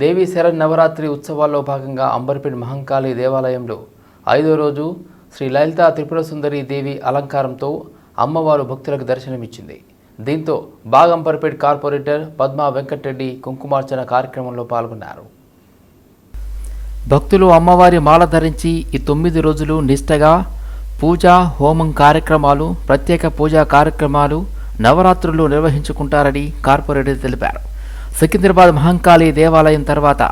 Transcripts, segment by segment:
దేవి శరణ్ నవరాత్రి ఉత్సవాల్లో భాగంగా అంబర్పేట్ మహంకాళి దేవాలయంలో ఐదో రోజు శ్రీ లలిత త్రిపుర సుందరి దేవి అలంకారంతో అమ్మవారు భక్తులకు దర్శనమిచ్చింది. దీంతో బాగంబర్పేట్ కార్పొరేటర్ పద్మా వెంకటరెడ్డి కుంకుమార్చన కార్యక్రమంలో పాల్గొన్నారు. భక్తులు అమ్మవారి మాల ధరించి ఈ తొమ్మిది రోజులు నిష్టగా పూజ హోమం కార్యక్రమాలు ప్రత్యేక పూజా కార్యక్రమాలు నవరాత్రులు నిర్వహించుకుంటారని కార్పొరేటర్ తెలిపారు. సికింద్రాబాద్ మహంకాళి దేవాలయం తర్వాత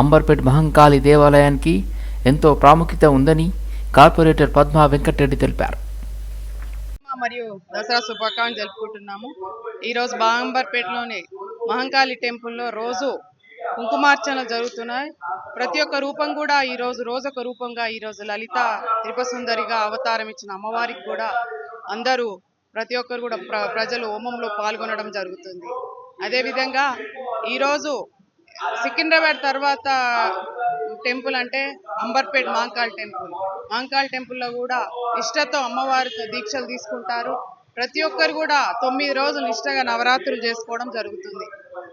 అంబర్పేట్ మహంకాళి దేవాలయానికి ఎంతో ప్రాముఖ్యత ఉందని కార్పొరేటర్ పద్మా వెంకటరెడ్డి తెలిపారు. మరియు దసరా శుభాకాంక్షలు జరుపుకుంటున్నాము. ఈరోజు బాంబర్పేటలోని మహంకాళి టెంపుల్లో రోజు కుంకుమార్చనలు జరుగుతున్నాయి. ప్రతి ఒక్క రూపం కూడా ఈరోజు రోజు రోజొక రూపంగా ఈ రోజు లలిత త్రిపసుందరిగా అవతారం ఇచ్చిన అమ్మవారికి కూడా అందరూ ప్రతి ఒక్కరు కూడా ప్ర ప్రజలు హోమంలో పాల్గొనడం జరుగుతుంది. అదేవిధంగా ఈరోజు సికింద్రాబాద్ తర్వాత టెంపుల్ అంటే అంబర్పేట్ మాంకాల్ టెంపుల్. మాంకాల్ టెంపుల్లో కూడా ఇష్టతో అమ్మవారితో దీక్షలు తీసుకుంటారు. ప్రతి ఒక్కరు కూడా తొమ్మిది రోజులు నిష్ఠగా నవరాత్రులు చేసుకోవడం జరుగుతుంది.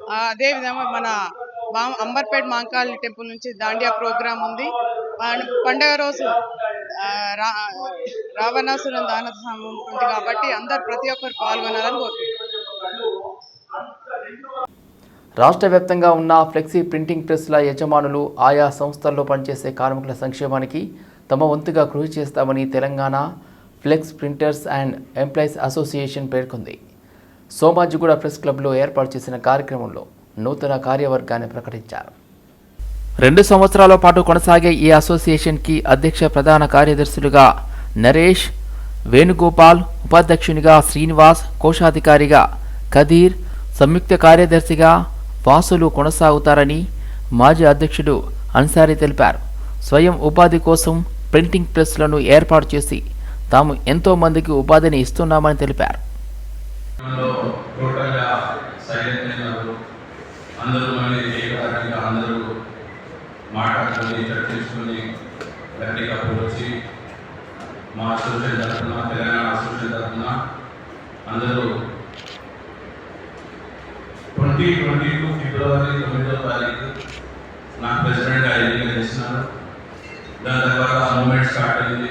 అదేవిధంగా మన మా- అంబర్పేట్ మాంకాల్ టెంపుల్ నుంచి దాండియా ప్రోగ్రాం ఉంది. పం- పండగ రోజు రా రావణాసురం దాన ఉంది కాబట్టి అందరు ప్రతి ఒక్కరు పాల్గొనాలని కోరుకుంటున్నాను రాష్ట్ర వ్యాప్తంగా ఉన్న ఫ్లెక్సీ ప్రింటింగ్ ప్రెస్ల యజమానులు ఆయా సంస్థల్లో పనిచేసే కార్మికుల సంక్షేమానికి తమ వంతుగా కృషి చేస్తామని Telangana flex printers and employees association పేర్కొంది. సోమాజిగూడ ప్రెస్ క్లబ్లో ఏర్పాటు చేసిన కార్యక్రమంలో నూతన కార్యవర్గాన్ని ప్రకటించారు. రెండు సంవత్సరాల పాటు కొనసాగే ఈ అసోసియేషన్కి అధ్యక్ష ప్రధాన కార్యదర్శులుగా నరేష్ వేణుగోపాల్ ఉపాధ్యక్షునిగా శ్రీనివాస్ కోశాధికారిగా కదీర్ సంయుక్త కార్యదర్శిగా వాసులు కొనసాగుతారని మాజీ అధ్యక్షుడు అన్సారీ తెలిపారు. స్వయం ఉపాధి కోసం ప్రింటింగ్ ప్రెస్లను ఏర్పాటు చేసి తాము ఎంతో మందికి ఉపాధిని ఇస్తున్నామని తెలిపారు. మా అసోసియేషన్ తరఫున తెలంగాణ అసోసియేషన్ తరఫున అందరూ ట్వంటీ ట్వంటీ టూ ఫిబ్రవరి తొమ్మిదో తారీఖు నాకు ప్రెసిడెంట్గా ఎన్నిక చేసినారు దాని తర్వాత మూమెంట్ స్టార్ట్ అయింది.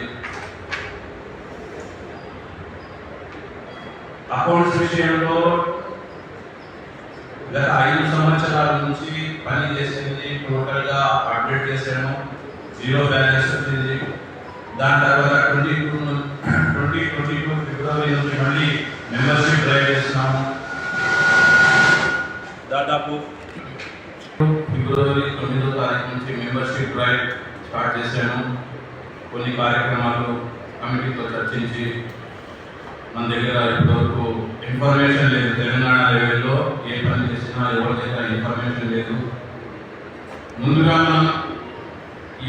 అకౌంట్స్ విషయంలో గత ఐదు సంవత్సరాల నుంచి పని చేసింది టోటల్గా అప్డేట్ చేసాము జీరో బ్యాలెన్స్ వచ్చింది. దాని తర్వాత twenty two twenty twenty two February నుంచి మళ్ళీ మెంబర్షిప్ డ్రైవ్ చేస్తున్నాము. మెంబర్షిప్ డ్రైవ్ స్టార్ట్ చేశాను. కొన్ని కార్యక్రమాలు కమిటీతో చర్చించి మన దగ్గర ఇప్పటివరకు ఇన్ఫర్మేషన్ లేదు. తెలంగాణ లెవెల్లో ఏ పని చేసినా ఎవరి దగ్గర ఇన్ఫర్మేషన్ లేదు. ముందుగా మనం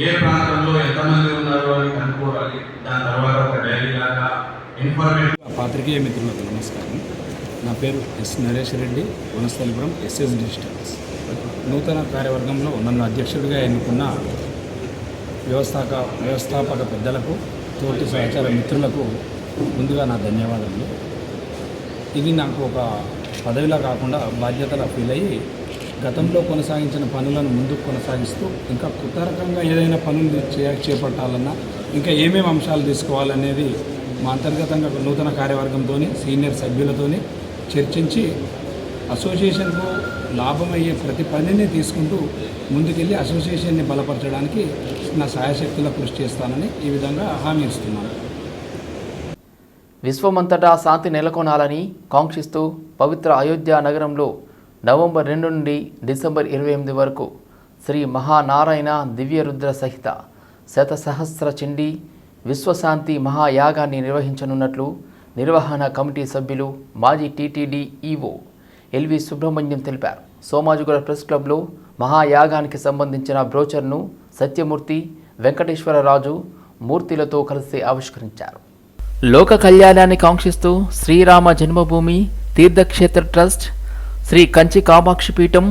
ఏ ప్రాంతంలో ఎంతమంది ఉన్నారు అని కనుక్కోవాలి. దాని తర్వాత ఒక డైరీ లాగా ఇన్ఫర్మేషన్. పాత్రికేయ మిత్రులకు నమస్కారం. నా పేరు S Naresh Reddy. Vanasthalipuram SS digitals నూతన కార్యవర్గంలో నన్ను అధ్యక్షుడిగా ఎన్నుకున్న వ్యవస్థాక వ్యవస్థాపక పెద్దలకు తోటి సహచార మిత్రులకు ముందుగా నా ధన్యవాదాలు ఇది నాకు ఒక పదవిలా కాకుండా బాధ్యతలా ఫీల్ అయ్యి గతంలో కొనసాగించిన పనులను ముందుకు కొనసాగిస్తూ ఇంకా కొత్త రకంగా ఏదైనా పనులు చే చేపట్టాలన్నా ఇంకా ఏమేమి అంశాలు తీసుకోవాలనేది మా అంతర్గతంగా నూతన కార్యవర్గంతో సీనియర్ సభ్యులతోని చర్చించి అసోసియేషన్కు లాభమయ్యే ప్రతి పనిని తీసుకుంటూ ముందుకెళ్ళి అసోసియేషన్ని బలపరచడానికి నా సాయశక్తుల కృషి చేస్తానని ఈ విధంగా హామీ ఇస్తున్నాను. విశ్వమంతటా శాంతి నెలకొనాలని కాంక్షిస్తూ పవిత్ర అయోధ్య నగరంలో నవంబర్ రెండు నుండి డిసెంబర్ ఇరవై ఎనిమిది వరకు శ్రీ మహానారాయణ దివ్యరుద్ర సహిత శతసహస్ర చండీ విశ్వశాంతి మహాయాగాన్ని నిర్వహించనున్నట్లు నిర్వహణ కమిటీ సభ్యులు మాజీ టీటీడీ ఈవో ఎల్వి సుబ్రహ్మణ్యం తెలిపారు. సోమాజిగూడ ప్రెస్ క్లబ్లో మహాయాగానికి సంబంధించిన బ్రోచర్ను సత్యమూర్తి వెంకటేశ్వరరాజు మూర్తిలతో కలిసి ఆవిష్కరించారు. లోక కళ్యాణాన్ని కాంక్షిస్తూ శ్రీరామ జన్మభూమి తీర్థక్షేత్ర ట్రస్ట్ శ్రీ కంచి కామాక్షి పీఠం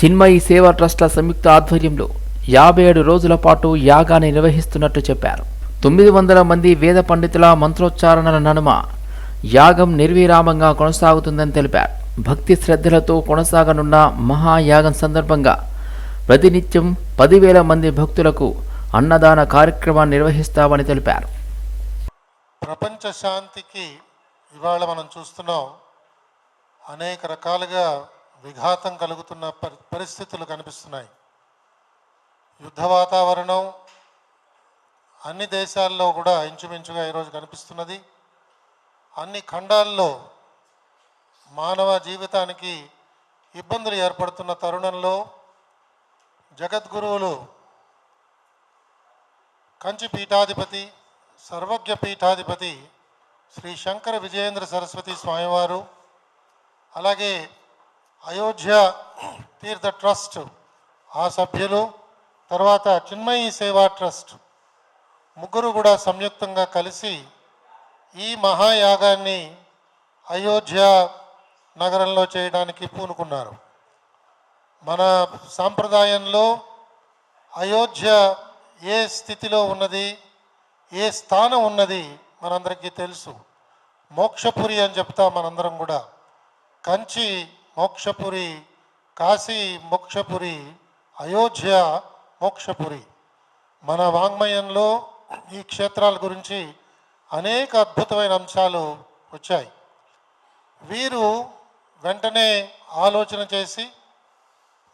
చిన్మయి సేవా ట్రస్ట్ల సంయుక్త ఆధ్వర్యంలో యాభై ఏడు రోజుల పాటు యాగాన్ని నిర్వహిస్తున్నట్టు చెప్పారు. తొమ్మిది వందల మంది వేద పండితుల మంత్రోచ్చారణల నడుమ యాగం నిర్విరామంగా కొనసాగుతుందని తెలిపారు. భక్తి శ్రద్ధలతో కొనసాగనున్న మహాయాగం సందర్భంగా ప్రతినిత్యం పదివేల మంది భక్తులకు అన్నదాన కార్యక్రమాన్ని నిర్వహిస్తామని తెలిపారు. ప్రపంచ శాంతికి ఇవాళ మనం చూస్తున్నాం. అనేక రకాలుగా విఘాతం కలుగుతున్న పరి పరిస్థితులు కనిపిస్తున్నాయి. యుద్ధ వాతావరణం అన్ని దేశాల్లో కూడా ఇంచుమించుగా ఈరోజు కనిపిస్తున్నది. అన్ని ఖండాల్లో మానవ జీవితానికి ఇబ్బందులు ఏర్పడుతున్న తరుణంలో జగద్గురువులు కంచి పీఠాధిపతి సర్వజ్ఞ పీఠాధిపతి శ్రీ శంకర విజయేంద్ర సరస్వతి స్వామివారు అలాగే అయోధ్య తీర్థ ట్రస్ట్ ఆ సభ్యులు తర్వాత చిన్మయి సేవా ట్రస్ట్ ముగ్గురు కూడా సంయుక్తంగా కలిసి ఈ మహాయాగాన్ని అయోధ్య నగరంలో చేయడానికి పూనుకున్నారు. మన సాంప్రదాయంలో అయోధ్య ఏ స్థితిలో ఉన్నది ఏ స్థానం ఉన్నది మనందరికీ తెలుసు. మోక్షపురి అని చెప్తా మనందరం కూడా. కంచి మోక్షపురి కాశీ మోక్షపురి అయోధ్య మోక్షపురి. మన వాంగ్మయంలో ఈ క్షేత్రాల గురించి అనేక అద్భుతమైన అంశాలు వచ్చాయి. వీరు వెంటనే ఆలోచన చేసి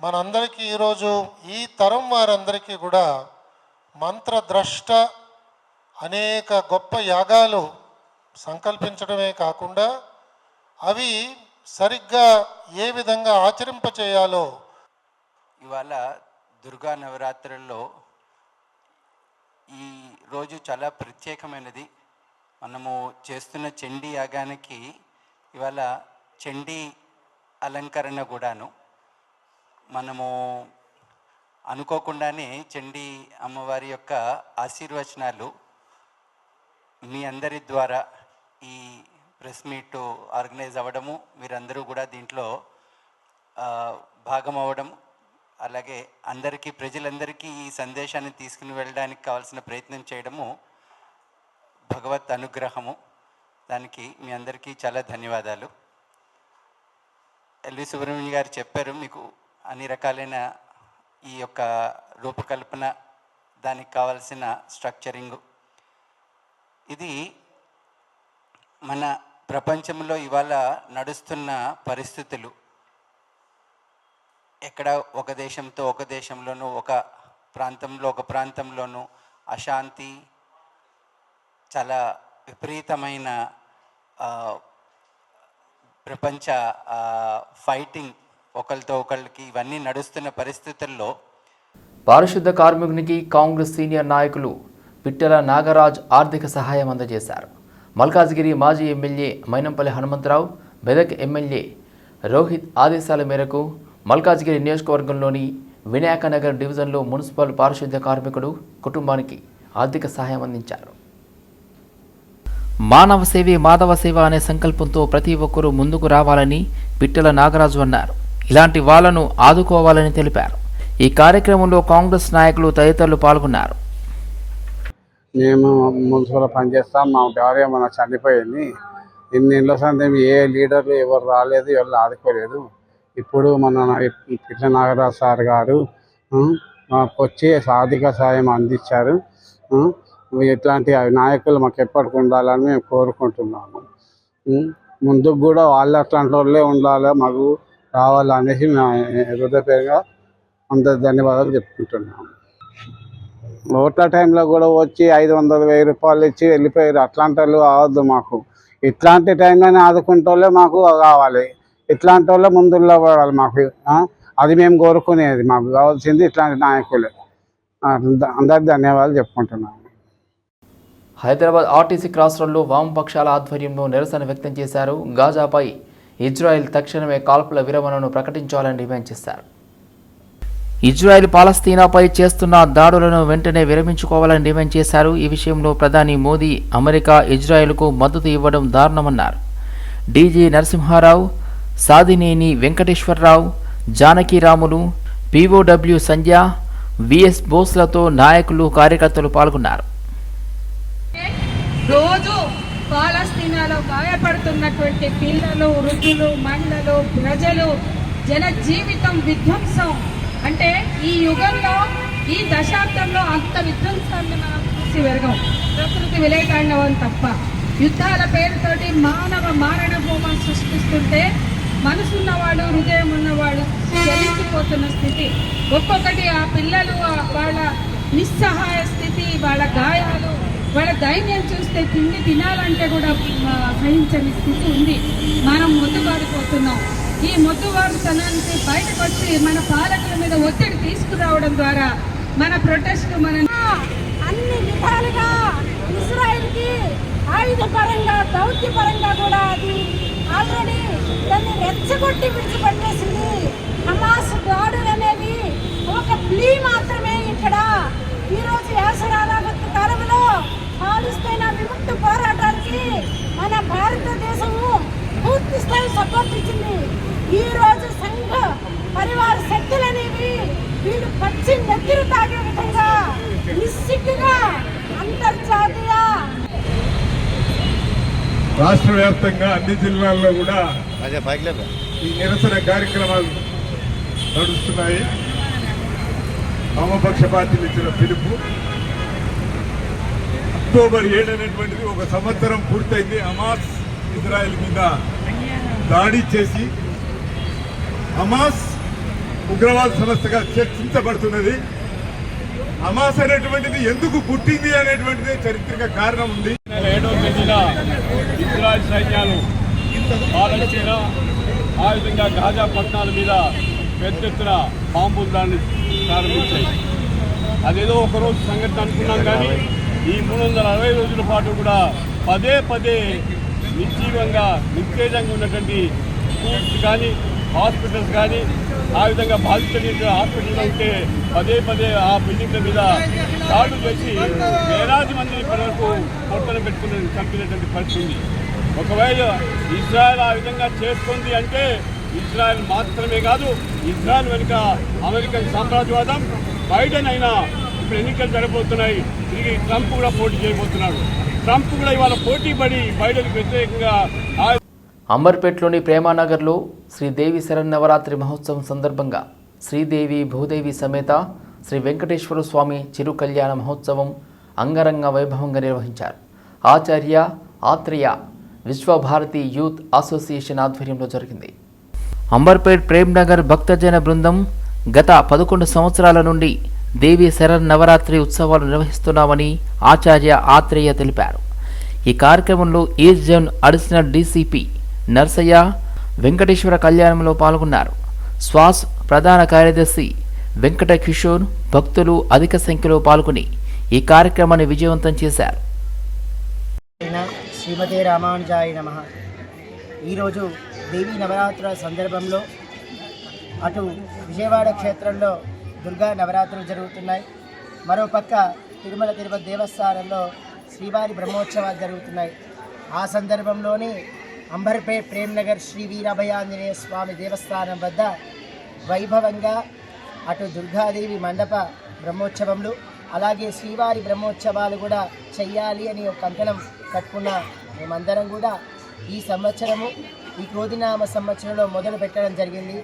మనందరికీ ఈరోజు ఈ తరం వారందరికీ కూడా మంత్రద్రష్ట అనేక గొప్ప యాగాలు సంకల్పించడమే కాకుండా అవి సరిగ్గా ఏ విధంగా ఆచరింపచేయాలో ఇవాళ దుర్గా నవరాత్రుల్లో ఈ రోజు చాలా ప్రత్యేకమైనది. మనము చేస్తున్న చండీ యాగానికి ఇవాళ చండీ అలంకరణ కూడాను మనము అనుకోకుండానే చండీ అమ్మవారి యొక్క ఆశీర్వచనాలు మీ అందరి ద్వారా ఈ ప్రెస్ మీట్ ఆర్గనైజ్ అవ్వడము మీరందరూ కూడా దీంట్లో భాగం అవ్వడం అలాగే అందరికీ ప్రజలందరికీ ఈ సందేశాన్ని తీసుకుని వెళ్ళడానికి కావాల్సిన ప్రయత్నం చేయడము భగవత్ అనుగ్రహము. దానికి మీ అందరికీ చాలా ధన్యవాదాలు. ఎల్వి సుబ్రహ్మణ్య గారు చెప్పారు మీకు అన్ని రకాలైన ఈ యొక్క రూపకల్పన దానికి కావాల్సిన స్ట్రక్చరింగ్. ఇది మన ప్రపంచంలో ఇవాళ నడుస్తున్న పరిస్థితులు. ఎక్కడ ఒక దేశంతో ఒక దేశంలోనూ ఒక ప్రాంతంలో ఒక ప్రాంతంలోనూ అశాంతి చాలా విపరీతమైన ప్రపంచ ఫైటింగ్ ఒకరితో ఒకళ్ళకి ఇవన్నీ నడుస్తున్న పరిస్థితుల్లో పారిశుద్ధ కార్మికునికి కాంగ్రెస్ సీనియర్ నాయకులు పిట్టెల నాగరాజ్ ఆర్థిక సహాయం అందజేశారు. మల్కాజ్గిరి మాజీ ఎమ్మెల్యే మైనంపల్లి హనుమంతరావు మెదక్ ఎమ్మెల్యే రోహిత్ ఆదేశాల మేరకు మల్కాజ్గిరి నియోజకవర్గంలోని వినాయకనగర్ డివిజన్లో మున్సిపల్ పారిశుద్ధ కార్మికుడు కుటుంబానికి ఆర్థిక సహాయం అందించారు. మానవ సేవే మాధవ సేవ అనే సంకల్పంతో ప్రతి ఒక్కరూ ముందుకు రావాలని పిట్టల నాగరాజు అన్నారు. ఇలాంటి వాళ్ళను ఆదుకోవాలని తెలిపారు. ఈ కార్యక్రమంలో కాంగ్రెస్ నాయకులు తదితరులు పాల్గొన్నారు. మేము మున్సిపల్ పనిచేస్తాం. మా భార్య మన చనిపోయింది. ఇన్ని ఇళ్ళ సందేహం ఏ లీడర్లు ఎవరు రాలేదు ఎవరు ఆదుకోలేదు. ఇప్పుడు మన పిట్ల నాగరాజు సార్ గారు మాకు వచ్చి ఆర్థిక సాయం అందించారు. ఇట్లాంటి నాయకులు మాకు ఎప్పటికి ఉండాలని మేము కోరుకుంటున్నాము. ముందుకు కూడా వాళ్ళు అట్లాంటి వాళ్ళే ఉండాలి మాకు రావాలనేసి మేము హృదయపేరుగా అందరు ధన్యవాదాలు చెప్పుకుంటున్నాము. ఓట్ల టైంలో కూడా వచ్చి ఐదు వందలు వెయ్యి రూపాయలు ఇచ్చి వెళ్ళిపోయారు. అట్లాంటి వాళ్ళు కావద్దు మాకు. ఇట్లాంటి టైంలోనే ఆదుకుంటే వాళ్ళే మాకు కావాలి. ఇట్లాంటి వాళ్ళే ముందుల్లో పడాలి మాకు. అది మేము కోరుకునేది. మాకు కావాల్సింది ఇట్లాంటి నాయకులే. ఆ, అందరికి ధన్యవాదాలు చెప్పుకుంటున్నాను హైదరాబాద్ ఆర్టీసీ క్రాస్ రోడ్లో వామపక్షాల ఆధ్వర్యంలో నిరసన వ్యక్తం చేశారు. గాజాపై ఇజ్రాయెల్ తక్షణమే కాల్పుల విరమణను ప్రకటించాలని డిమాండ్ చేశారు. ఇజ్రాయెల్ పాలస్తీనాపై చేస్తున్న దాడులను వెంటనే విరమించుకోవాలని డిమాండ్ చేశారు. ఈ విషయంలో ప్రధాని మోదీ అమెరికా ఇజ్రాయెల్కు మద్దతు ఇవ్వడం దారుణమన్నారు. DG Narasimharao Sadineni Venkateswararao Janakiramulu POW Sandhya VS బోస్లతో నాయకులు కార్యకర్తలు పాల్గొన్నారు. రోజు పాలస్తీనాలో గాయపడుతున్నటువంటి పిల్లలు వృద్ధులు మహిళలు ప్రజలు జన జీవితం విధ్వంసం. అంటే ఈ యుగంలో ఈ దశాబ్దంలో అంత విధ్వంసాన్ని మనం చూసి వెరగం. ప్రకృతి విలేకాండవం తప్ప. యుద్ధాల పేరుతోటి మానవ మారణ హోమం సృష్టిస్తుంటే మనసున్నవాడు హృదయం ఉన్నవాడు చెలించిపోతున్న స్థితి. ఒక్కొక్కటి ఆ పిల్లలు వాళ్ళ నిస్సహాయ స్థితి వాళ్ళ గాయాలు వాళ్ళ ధైర్యం చూస్తే తిండి తినాలంటే కూడా సహించని స్థితి ఉంది. మనం మొద్దుబారిపోతున్నాం ఈ మొద్దుబారుతనానికి బయటకు వచ్చి మన పాలకుల మీద ఒత్తిడి తీసుకురావడం ద్వారా మన ప్రొటెస్ట్ మన అన్ని విధాలుగా ఇస్రాయల్కి ఆయుధ పరంగా దౌత్య పరంగా కూడా అది ఆల్రెడీ దాన్ని రెచ్చగొట్టి విడిచిపెట్టేసింది. హమాస్ దాడులు అనేవి ఒక ప్లీ మాత్రమే ఇక్కడ ఈరోజు యాసరాగత కాలంలో పాలిస్తైన విముక్తి పోరాటానికి మన భారతదేశము పూర్తి స్థాయి సపోర్ట్ ఇచ్చింది. ఈ రోజు సంఘ పరివార శక్తులు అనేవి వీళ్ళు పచ్చి నెత్తిరు తాగే విధంగా నిస్సిగ్గుగా అంతర్జాతీయ రాష్ట్ర వ్యాప్తంగా అన్ని జిల్లాల్లో కూడా ఈ నిరసన కార్యక్రమాలు నడుస్తున్నాయి. వామపక్ష పార్టీలు ఇచ్చిన పిలుపు. అక్టోబర్ ఏడు అనేటువంటిది ఒక సంవత్సరం పూర్తయింది. హమాస్ ఇజ్రాయెల్ మీద దాడి చేసి హమాస్ ఉగ్రవాద సంస్థగా చర్చించబడుతున్నది. హమాస్ అనేటువంటిది ఎందుకు పుట్టింది అనేటువంటిది చరిత్రక కారణం ఉంది. ఏడో తేదీన ఇజ్రాయెల్ సైన్యాలు పాలస్తీనా ఆ విధంగా గాజా పట్టణాల మీద పెద్ద ఎత్తున బాంబులు దాన్ని ప్రారంభించాయి. అదేదో ఒకరోజు సంఘటన అనుకున్నాం కానీ ఈ మూడు వందల అరవై రోజుల పాటు కూడా పదే పదే నిర్జీవంగా నిస్తేజంగా ఉన్నటువంటి స్కూల్స్ కానీ హాస్పిటల్స్ కానీ ఆ విధంగా బాధితులు హాస్పిటల్లో ఉంటే పదే పదే ఆ బిల్డింగ్ల మీద దాడులు చేసి వేలాది మందిని ఇప్పటివరకు పొట్టన పెట్టుకుని చంపినటువంటి పరిస్థితి ఉంది. ఒకవేళ ఇజ్రాయెల్ ఆ విధంగా చేస్తుంది అంటే ఇజ్రాయెల్ మాత్రమే కాదు ఇజ్రాయెల్ వెనుక అమెరికన్ సామ్రాజ్యవాదం బైడెన్ అయినా ఇప్పుడు ఎన్నికలు జరగబోతున్నాయి. తిరిగి ట్రంప్ కూడా పోటీ చేయబోతున్నాడు. ట్రంప్ కూడా ఇవాళ పోటీ పడి బైడెన్కి వ్యతిరేకంగా అంబర్పేట్లోని ప్రేమానగర్లో శ్రీదేవి శరన్నవరాత్రి మహోత్సవం సందర్భంగా శ్రీదేవి భూదేవి సమేత శ్రీ వెంకటేశ్వర స్వామి చిరు కళ్యాణ మహోత్సవం అంగరంగ వైభవంగా నిర్వహించారు. ఆచార్య ఆత్రేయ విశ్వభారతి యూత్ అసోసియేషన్ ఆధ్వర్యంలో జరిగింది. అంబర్పేట్ ప్రేమ్నగర్ భక్తజన బృందం గత పదకొండు సంవత్సరాల నుండి దేవి శరణ్ నవరాత్రి ఉత్సవాలు నిర్వహిస్తున్నామని ఆచార్య ఆత్రేయ తెలిపారు. ఈ కార్యక్రమంలో east zone additional DCP Narsaiah Venkateswara కళ్యాణంలో పాల్గొన్నారు. స్వాస్ ప్రధాన కార్యదర్శి వెంకట కిషోర్ భక్తులు అధిక సంఖ్యలో పాల్గొని ఈ కార్యక్రమాన్ని విజయవంతం చేశారు. శ్రీమతి రామానుజాయ నమ. ఈరోజు దేవీ నవరాత్రుల సందర్భంలో అటు విజయవాడ క్షేత్రంలో దుర్గా నవరాత్రులు జరుగుతున్నాయి. మరోపక్క తిరుమల తిరుపతి దేవస్థానంలో శ్రీవారి బ్రహ్మోత్సవాలు జరుగుతున్నాయి. ఆ సందర్భంలోనే అంబర్పేట్ ప్రేమ్నగర్ శ్రీ వీరభయాంజనేయ స్వామి దేవస్థానం వద్ద వైభవంగా అటు దుర్గాదేవి మండప బ్రహ్మోత్సవంలో అలాగే శ్రీవారి బ్రహ్మోత్సవాలు కూడా చెయ్యాలి అని ఒక కంకణం కట్టుకున్న మేమందరం కూడా ఈ సంవత్సరము ఈ క్రోధినామ సంవత్సరంలో మొదలు పెట్టడం జరిగింది.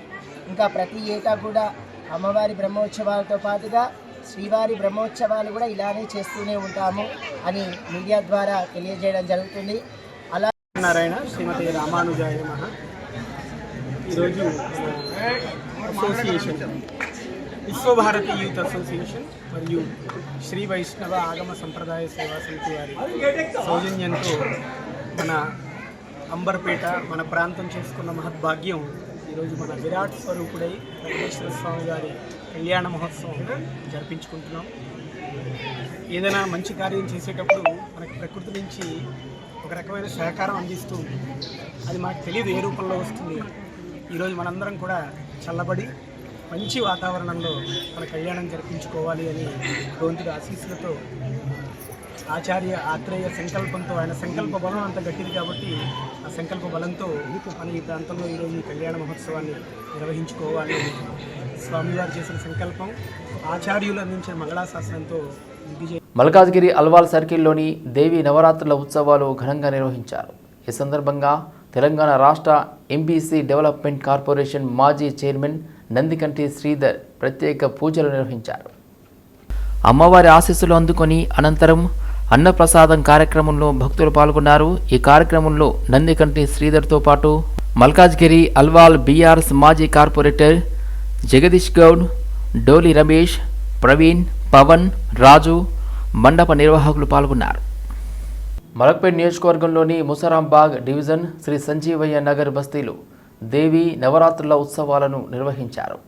ఇంకా ప్రతి ఏటా కూడా అమ్మవారి బ్రహ్మోత్సవాలతో పాటుగా శ్రీవారి బ్రహ్మోత్సవాలు కూడా ఇలానే చేస్తూనే ఉంటాము అని మీడియా ద్వారా తెలియజేయడం జరుగుతుంది. అలా నారాయణ శ్రీమతి రామానుజాయ మహా ఈరోజు అసోసియేషన్ విశ్వభారతి యూత్ అసోసియేషన్ మరియు శ్రీ వైష్ణవ ఆగమ సంప్రదాయ సేవా సమితి వారి సౌజన్యంతో మన అంబర్పేట మన ప్రాంతం చేసుకున్న మహద్భాగ్యం ఈరోజు మన విరాట్ స్వరూపుడై వెంకటేశ్వర స్వామి గారి కళ్యాణ మహోత్సవం జరిపించుకుంటున్నాం. ఏదైనా మంచి కార్యం చేసేటప్పుడు మనకి ప్రకృతి నుంచి ఒక రకమైన సహకారం అందిస్తూ ఉంటుంది అది మనకు తెలియదు ఏ రూపంలో వస్తుంది. ఈరోజు మనందరం కూడా చల్లబడి మంచి వాతావరణంలో మన కళ్యాణం జరిపించుకోవాలి అని భగవంతుడి ఆశీస్సులతో ఆచార్య ఆత్రేయ సంకల్పంతో ఆయన సంకల్ప బలం అంత గట్టిది కాబట్టి ఆ సంకల్ప బలంతో మనం ఈ ప్రాంతంలో ఈరోజు ఈ కళ్యాణ మహోత్సవాన్ని నిర్వహించుకోవాలి. స్వామివారు చేసిన సంకల్పం ఆచార్యులు అందించిన మంగళాశాసనంతో మల్కాజ్గిరి అల్వాల్ సర్కిల్లోని దేవి నవరాత్రుల ఉత్సవాలు ఘనంగా నిర్వహించారు. ఈ సందర్భంగా తెలంగాణ రాష్ట్ర ఎంబీసీ డెవలప్మెంట్ కార్పొరేషన్ మాజీ చైర్మన్ నందికంటి శ్రీధర్ ప్రత్యేక పూజలు నిర్వహించారు. అమ్మవారి ఆశీస్సులు అందుకొని అనంతరం అన్నప్రసాదం కార్యక్రమంలో భక్తులు పాల్గొన్నారు. ఈ కార్యక్రమంలో నందికంటి శ్రీధర్తో పాటు మల్కాజ్గిరి అల్వాల్ బీఆర్స్ మాజీ కార్పొరేటర్ జగదీష్ గౌడ్ డోలి రమేష్ ప్రవీణ్ పవన్ రాజు మండప నిర్వాహకులు పాల్గొన్నారు. మలక్పేట్ నియోజకవర్గంలోని ముసరాంబాగ్ డివిజన్ శ్రీ సంజీవయ్య నగర్ బస్తీలో దేవి నవరాత్రుల ఉత్సవాలను నిర్వహించారు.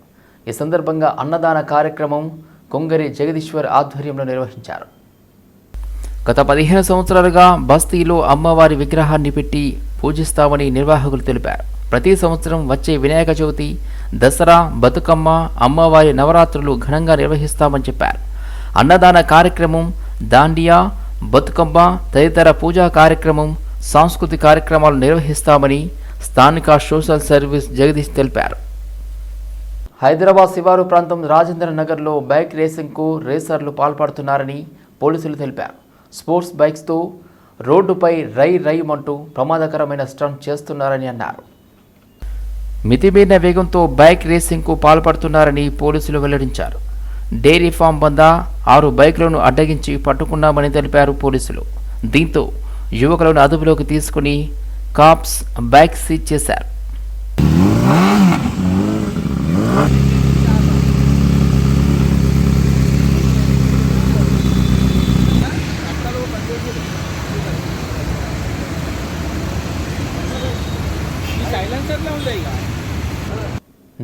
ఈ సందర్భంగా అన్నదాన కార్యక్రమం కొంగరి జగదీశ్వర్ ఆధ్వర్యంలో నిర్వహించారు. గత పదిహేను సంవత్సరాలుగా బస్తీలో అమ్మవారి విగ్రహాన్ని పెట్టి పూజిస్తామని నిర్వాహకులు తెలిపారు. ప్రతి సంవత్సరం వచ్చే వినాయక చవితి దసరా బతుకమ్మ అమ్మవారి నవరాత్రులు ఘనంగా నిర్వహిస్తామని చెప్పారు. అన్నదాన కార్యక్రమం దాండియా బతుకమ్మ తదితర పూజా కార్యక్రమం సాంస్కృతిక కార్యక్రమాలు నిర్వహిస్తామని స్థానిక సోషల్ సర్వీస్ జగదీష్ తెలిపారు. హైదరాబాద్ శివారు ప్రాంతం రాజేంద్ర నగర్లో బైక్ రేసింగ్కు రేసర్లు పాల్పడుతున్నారని పోలీసులు తెలిపారు. స్పోర్ట్స్ బైక్స్తో రోడ్డుపై రై రైమంటూ ప్రమాదకరమైన స్టంట్ చేస్తున్నారని అన్నారు. మితిమీరిన వేగంతో బైక్ రేసింగ్కు పాల్పడుతున్నారని పోలీసులు వెల్లడించారు. డైరీ ఫామ్ బంద ఆరు బైక్లను అడ్డగించి పట్టుకున్నామని తెలిపారు పోలీసులు. దీంతో యువకులను అదుపులోకి తీసుకుని కాప్స్ బైక్ సీజ్ చేశారు.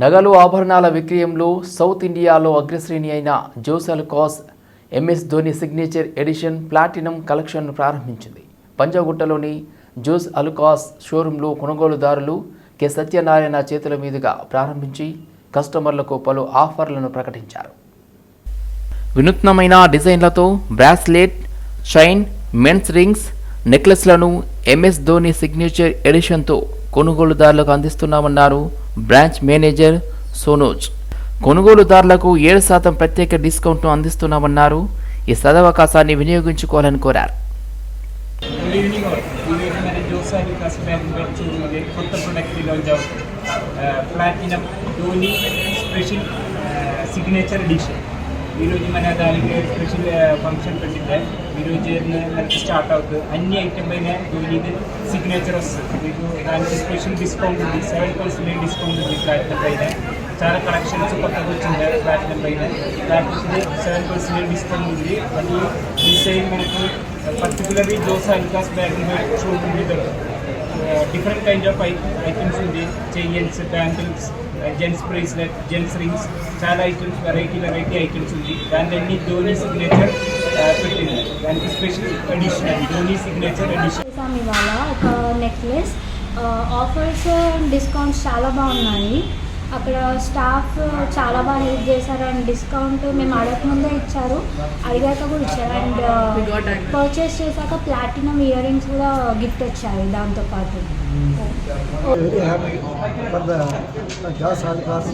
నగలు ఆభరణాల విక్రయంలో సౌత్ ఇండియాలో అగ్రశ్రేణి అయిన Jos Alukkas MS Dhoni signature edition platinum కలెక్షన్ను ప్రారంభించింది. పంజాగుట్టలోని జోస్ అలుకాస్ షోరూంలో కొనుగోలుదారులు కె. సత్యనారాయణ చేతుల మీదుగా ప్రారంభించి కస్టమర్లకు పలు ఆఫర్లను ప్రకటించారు. వినూత్నమైన డిజైన్లతో బ్రాస్లెట్ చైన్ మెన్స్ రింగ్స్ నెక్లెస్లను ఎంఎస్ ధోని సిగ్నేచర్ ఎడిషన్తో కొనుగోలుదారులకు అందిస్తున్నామన్నారు బ్రాంచ్ మేనేజర్ సోనోజ్. కొనుగోలుదారులకు ఏడు శాతం ప్రత్యేక డిస్కౌంట్ను అందిస్తున్నామన్నారు. ఈ సదవకాశాన్ని వినియోగించుకోవాలని కోరారు. Platinum Dhoni special signature edition ఈరోజు మన దానికి స్పెషల్ ఫంక్షన్ పెట్టిందే ఈరోజు మనకి స్టార్ట్ అవుతుంది అన్ని ఐటమ్ పైన ధోనిది సిగ్నేచర్ వస్తుంది మీకు దానికి స్పెషల్ డిస్కౌంట్ ఉంది సెవెన్ పర్సెంట్ డిస్కౌంట్ ఉంది ప్లాటినం పైన చాలా కలెక్షన్స్ కొత్తగా వచ్చింది ప్లాటినం పైన ప్లాటినం సెవెన్ పర్సెంట్ డిస్కౌంట్ ఉంది అది ఈ సైడ్ మనకి particularly Joss Alukkas bag showroom మీద డిఫరెంట్ కైండ్ ఆఫ్ ఐటమ్స్ ఉంది chains bangles gents bracelet gents rings చాలా ఐటమ్స్ వెరైటీ వెరైటీ ఐటమ్స్ ఉంది. దాని అన్ని ధోని సిగ్నేచర్ పెట్టింది. దానికి స్పెషల్ ఎడిషన్ అది ధోని సిగ్నేచర్ ఎడిషన్ ఇవాళ ఒక నెక్లెస్ ఆఫర్స్ డిస్కౌంట్స్ చాలా బాగున్నాయి. అక్కడ స్టాఫ్ చాలా బాగా హెల్ప్ చేశారు అండ్ డిస్కౌంట్ మేము అడగకముందే ఇచ్చారు అడిగాక కూడా ఇచ్చారు అండ్ పర్చేస్ చేశాక ప్లాటినం ఇయర్ రింగ్స్ కూడా గిఫ్ట్ వచ్చాయి దాంతోపాటు for the uh, Joss Alcas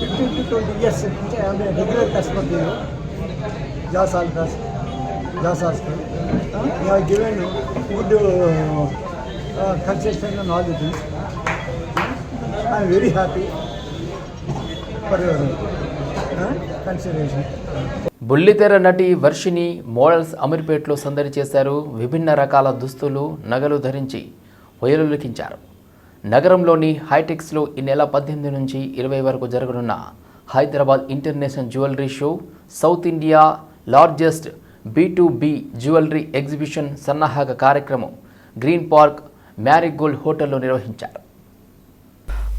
fifteen to twenty years regular customer దీని Joss Alukkas Joss has been given food concession and all the things I'm very happy for your consideration బుల్లితెర నటి Varshini models అమీర్పేట్లో సందడి చేశారు. విభిన్న రకాల దుస్తులు నగలు ధరించి వయలు లిఖించారు. నగరంలోని హైటెక్స్లో ఈ నెల పద్దెనిమిది నుంచి ఇరవై వరకు జరగనున్న Hyderabad international jewellery show south India largest B to B jewellery exhibition సన్నాహక కార్యక్రమం గ్రీన్ పార్క్ మ్యారిగోల్డ్ హోటల్లో నిర్వహించారు.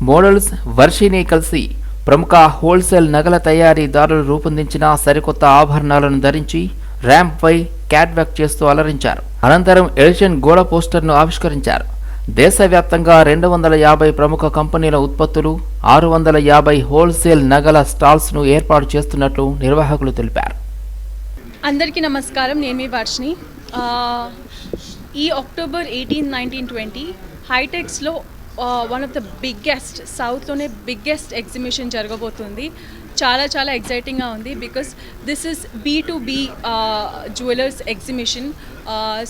మోడల్స్ వర్షిని కలిసి ప్రముఖ హోల్సేల్ నగల తయారీదారులు రూపొందించిన సరికొత్త ఆభరణాలను ధరించి ర్యాంప్పై క్యాట్వాక్ చేస్తూ అలరించారు. అనంతరం ఎడిషన్ గోడ పోస్టర్ను ఆవిష్కరించారు. దేశవ్యాప్తంగా రెండు వందల యాభై ప్రముఖ కంపెనీల ఉత్పత్తులు ఆరు వందల యాభై హోల్సేల్ నగల స్టాల్స్ను ఏర్పాటు చేస్తున్నట్లు నిర్వాహకులు తెలిపారు. అందరికీ నమస్కారం. నేను మీ వర్షిని ఈ అక్టోబర్ ఎయిటీన్ నైన్టీన్ ట్వంటీ హైటెక్స్లో వన్ ఆఫ్ ద బిగ్గెస్ట్ సౌత్లోనే బిగ్గెస్ట్ ఎగ్జిబిషన్ జరగబోతుంది. చాలా చాలా ఎగ్జైటింగ్గా ఉంది because this is B to B jewellers exhibition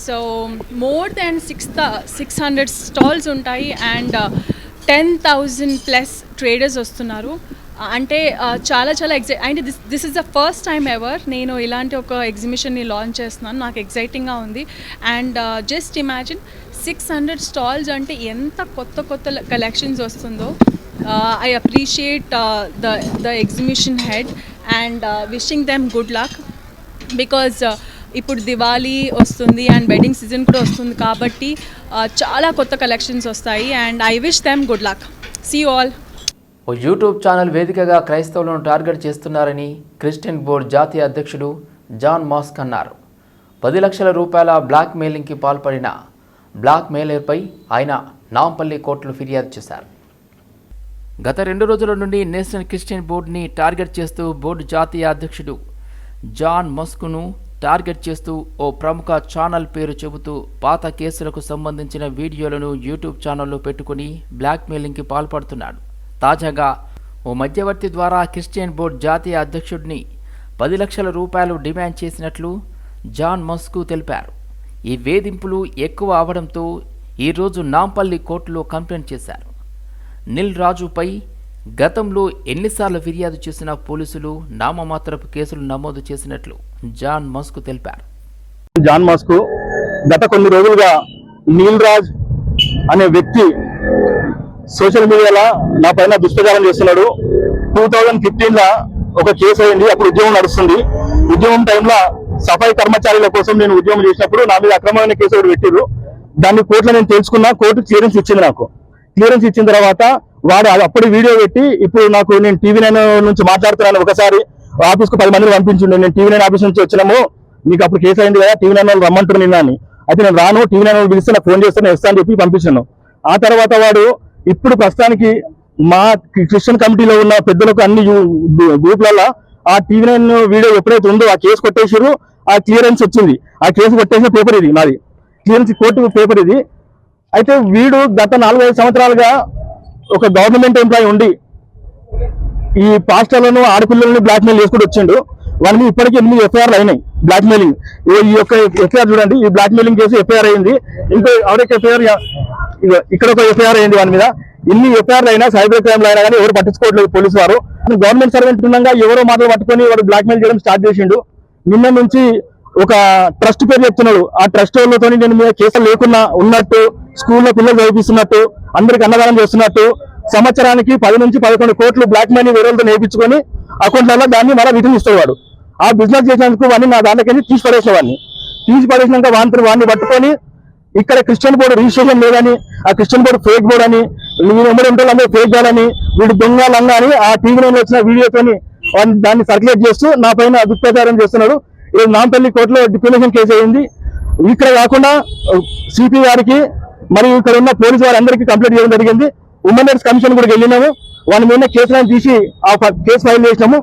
so more than six six hundred stalls ఉంటాయి and ten thousand plus traders వస్తున్నారు. అంటే uh, చాలా చాలా ఎగ్జై and this this is the first time ever నేను ఇలాంటి ఒక ఎగ్జిబిషన్ని లాంచ్ చేస్తున్నాను. నాకు ఎగ్జైటింగ్గా ఉంది. And just imagine six hundred stalls అంటే ఎంత కొత్త కొత్త కలెక్షన్స్ వస్తుందో. I appreciate the the exhibition head and wishing good good because. Uh, ఇప్పుడు దివాళీ వస్తుంది అండ్ వెడ్డింగ్ సీజన్ కూడా వస్తుంది కాబట్టి uh, చాలా కొత్త కలెక్షన్స్ వస్తాయి and I wish them good luck see all oh YouTube channel వేదికగా క్రైస్తవులను టార్గెట్ చేస్తున్నారని క్రిస్టియన్ బోర్డ్ జాతీయ అధ్యక్షుడు జాన్ మాస్క్ అన్నారు. పది లక్షల రూపాయల బ్లాక్ మెయిలింగ్కి పాల్పడిన బ్లాక్ మెయిలర్పై ఆయన నాంపల్లి కోర్టులో ఫిర్యాదు చేశారు. గత రెండు రోజుల నుండి నేషనల్ క్రిస్టియన్ బోర్డుని టార్గెట్ చేస్తూ బోర్డు జాతీయ అధ్యక్షుడు జాన్ మస్కును టార్గెట్ చేస్తూ ఓ ప్రముఖ ఛానల్ పేరు చెబుతూ పాత కేసులకు సంబంధించిన వీడియోలను యూట్యూబ్ ఛానల్లో పెట్టుకుని బ్లాక్మెయిలింగ్కి పాల్పడుతున్నాడు. తాజాగా ఓ మధ్యవర్తి ద్వారా క్రిస్టియన్ బోర్డ్ జాతీయ అధ్యక్షుడిని పది లక్షల రూపాయలు డిమాండ్ చేసినట్లు జాన్ మస్కు తెలిపారు. ఈ వేధింపులు ఎక్కువ అవడంతో ఈరోజు నాంపల్లి కోర్టులో కంప్లైంట్ చేశారు. నిల్ రాజుపై గతంలో ఎన్నిసార్లు ఫిర్యాదు చేసిన పోలీసులు నామమాత్రపు కేసులు నమోదు చేసినట్లు జాన్ మస్క్ తెలిపారు. జాన్ మాస్కు గత కొన్ని రోజులుగా నీల్ రాజ్ అనే వ్యక్తి సోషల్ మీడియాలో నా పైన దుష్ప్రచారం చేస్తున్నాడు. టూ థౌజండ్ ఫిఫ్టీన్ లా ఒక కేసు అయింది అప్పుడు ఉద్యమం నడుస్తుంది. ఉద్యమం టైంలో సఫాయి కర్మచారుల కోసం నేను ఉద్యమం చేసినప్పుడు నా మీద అక్రమమైన కేసు ఒకటి పెట్టారు దాన్ని కోర్టులో నేను తెలుసుకున్నా కోర్టు క్లియరెన్స్ ఇచ్చింది నాకు. క్లియరెన్స్ ఇచ్చిన తర్వాత వాడు అది అప్పుడు వీడియో పెట్టి ఇప్పుడు నాకు నేను టీవీ నైన్ నుంచి మాట్లాడుతున్నాను ఒకసారి ఆఫీస్కు పది మందిని పంపించండి. నేను టీవీ నైన్ ఆఫీస్ నుంచి వచ్చినాము. నీకు అప్పుడు కేసు అయింది కదా టీవీ నైన్ వాళ్ళు రమ్మంటారు నిన్న అని. అయితే నేను రాను టీవీ నైన్ వాళ్ళు పిలిస్తే నాకు ఫోన్ చేస్తాను నేను అని చెప్పి పంపించాను. ఆ తర్వాత వాడు ఇప్పుడు ప్రస్తుతానికి మా క్రిస్టియన్ కమిటీలో ఉన్న పెద్దలకు అన్ని గ్రూప్లలో ఆ టీవీ నైన్ వీడియో ఎప్పుడైతే ఉందో ఆ కేసు కొట్టేసారు ఆ క్లియరెన్స్ వచ్చింది. ఆ కేసు కొట్టేసిన పేపర్ ఇది నాది క్లియరెన్స్ కోర్టు పేపర్ ఇది. అయితే వీడు గత నాలుగైదు సంవత్సరాలుగా ఒక గవర్నమెంట్ ఎంప్లాయీ ఉండి ఈ పాస్టర్లను ఆడపిల్లలను బ్లాక్మెయిల్ చేసుకుంటూ వచ్చిండు. వాళ్ళ మీద ఇప్పటికీ ఎనిమిది ఎఫ్ఐఆర్లు అయినాయి బ్లాక్మెయిలింగ్. ఈ యొక్క ఎఫ్ఐఆర్ చూడండి ఈ బ్లాక్మెయిలింగ్ కేసు ఎఫ్ఐఆర్ అయింది. ఇంకో ఎవరికి ఎఫ్ఐఆర్ ఇక్కడ ఒక ఎఫ్ఐఆర్ అయింది వాని మీద. ఇన్ని ఎఫ్ఐఆర్లు అయినా సైబర్ క్రైమ్లు అయినా కానీ ఎవరు పట్టించుకోవట్లేదు పోలీసు వారు. గవర్నమెంట్ సర్వెంట్ ఉండగా ఎవరో మాటలు పట్టుకొని వాడు బ్లాక్మెయిల్ చేయడం స్టార్ట్ చేసిండు. నిన్న నుంచి ఒక ట్రస్ట్ పేరు చెప్తున్నాడు. ఆ ట్రస్ట్ వాళ్ళతో నేను మీద కేసులు లేకున్నా ఉన్నట్టు స్కూల్లో పిల్లలు చదివిస్తున్నట్టు అందరికి అన్నదానం చేస్తున్నట్టు సంవత్సరానికి పది నుంచి పదకొండు కోట్లు బ్లాక్ మనీ వేరేలతో నేర్పించుకొని అకౌంట్లలో దాన్ని మళ్ళీ రిటర్న్ ఇస్తాడు ఆ బిజినెస్ చేసినందుకు వాడిని నా దాంట్లోకి తీసి పడేసిన వాడిని. తీసి పడేసినాక వాడిని వాడిని పట్టుకొని ఇక్కడ క్రిస్టియన్ బోర్డు రిజిస్ట్రేషన్ లేదని ఆ క్రిస్టియన్ బోర్డు ఫేక్ బోర్డు అని మీరు ఎమ్మడి అందరూ ఫేక్ కాదని వీడు దొంగ లంగా అని ఆ టీవీలో వచ్చిన వీడియోతోని వాడిని దాన్ని సర్క్యులేట్ చేస్తూ నా పైన దుష్ప్రచారం చేస్తున్నాడు. ఈ నాంపల్లి కోర్టులో డిప్యూనేషన్ కేసు అయింది. ఇక్కడ కాకుండా సిపి గారికి మరి ఇక్కడ ఉన్న పోలీసు వారందరికీ కంప్లైంట్ చేయడం జరిగింది. ఉమెన్ రైట్స్ కమిషన్ కూడా వెళ్ళినాము. వాళ్ళ మీద కేసులను తీసి ఆ కేసు ఫైల్ చేసినాము.